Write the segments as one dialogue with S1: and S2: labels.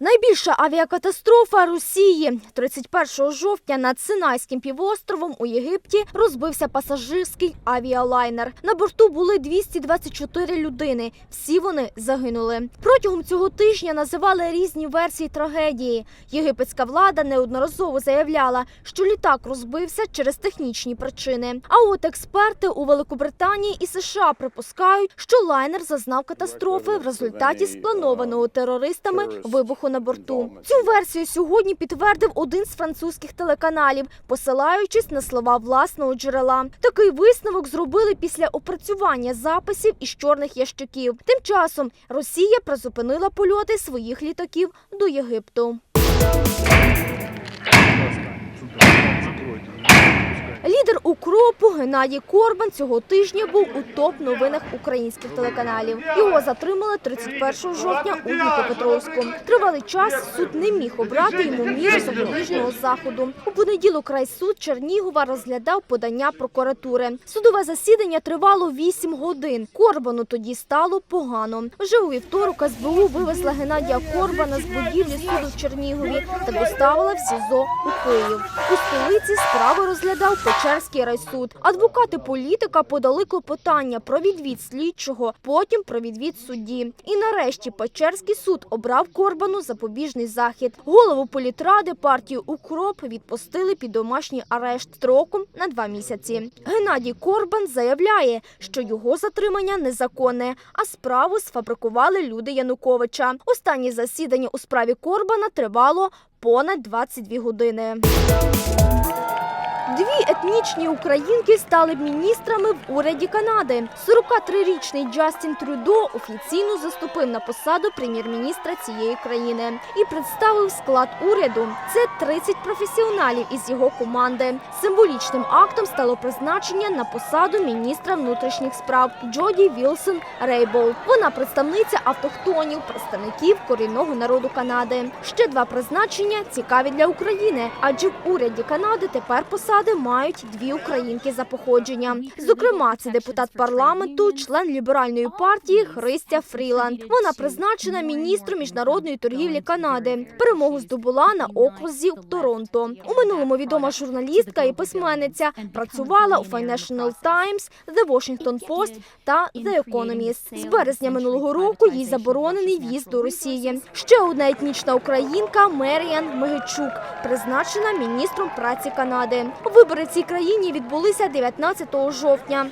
S1: Найбільша авіакатастрофа Росії 31 жовтня над Синайським півостровом у Єгипті розбився пасажирський авіалайнер. На борту були 224 людини. Всі вони загинули. Протягом цього тижня називали різні версії трагедії. Єгипетська влада неодноразово заявляла, що літак розбився через технічні причини. А от експерти у Великобританії і США припускають, що лайнер зазнав катастрофи в результаті спланованого терористами вибуху на борту. Цю версію сьогодні підтвердив один з французьких телеканалів, посилаючись на слова власного джерела. Такий висновок зробили після опрацювання записів із чорних ящиків. Тим часом Росія призупинила польоти своїх літаків до Єгипту. Лідер Геннадій Корбан цього тижня був у топ новинах українських телеканалів. Його затримали 31 жовтня у Дніпропетровську. Тривалий час суд не міг обрати йому міру запобіжного заходу. У понеділок райсуд Чернігова розглядав подання прокуратури. Судове засідання тривало 8 годин. Корбану тоді стало погано. Вже у вівторок СБУ вивезла Геннадія Корбана з будівлі суду в Чернігові та доставила в СІЗО у Київ. У столиці справу розглядав Печерський райсуд. Адвокати політика подали клопотання про відвід слідчого, потім про відвід судді. І нарешті Печерський суд обрав Корбану запобіжний захід. Голову політради партії Укроп відпустили під домашній арешт строком на два місяці. Геннадій Корбан заявляє, що його затримання незаконне, а справу сфабрикували люди Януковича. Останнє засідання у справі Корбана тривало понад 22 години. Етнічні українки стали міністрами в уряді Канади. 43-річний Джастін Трюдо офіційно заступив на посаду прем'єр-міністра цієї країни і представив склад уряду. Це 30 професіоналів із його команди. Символічним актом стало призначення на посаду міністра внутрішніх справ Джоді Вілсон Рейбол. Вона представниця автохтонів, представників корінного народу Канади. Ще два призначення цікаві для України, адже в уряді Канади тепер посади мають дві українки за походженням. Зокрема, це депутат парламенту, член ліберальної партії Христя Фріланд. Вона призначена міністром міжнародної торгівлі Канади. Перемогу здобула на окрузі Торонто. У минулому відома журналістка і письменниця працювала у Financial Times, The Washington Post та The Economist. З березня минулого року їй заборонений в'їзд до Росії. Ще одна етнічна українка Меріан Мегичук, призначена міністром праці Канади. Вибори в цій країні відбулися 19 жовтня.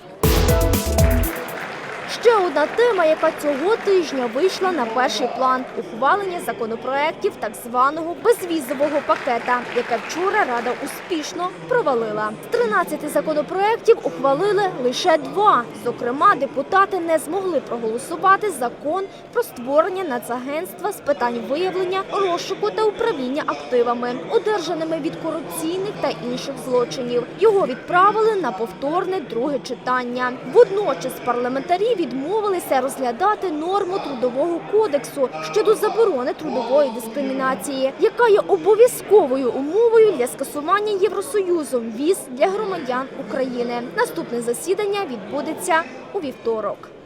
S1: Ще одна тема, яка цього тижня вийшла на перший план ухвалення законопроєктів так званого безвізового пакета, яке вчора Рада успішно провалила. З 13 законопроєктів ухвалили лише два. Зокрема, депутати не змогли проголосувати закон про створення нацагентства з питань виявлення, розшуку та управління активами, одержаними від корупційних та інших злочинів. Його відправили на повторне друге читання. Водночас парламентарі відмовилися розглядати норму трудового кодексу щодо заборони трудової дискримінації, яка є обов'язковою умовою для скасування Євросоюзом віз для громадян України. Наступне засідання відбудеться у вівторок.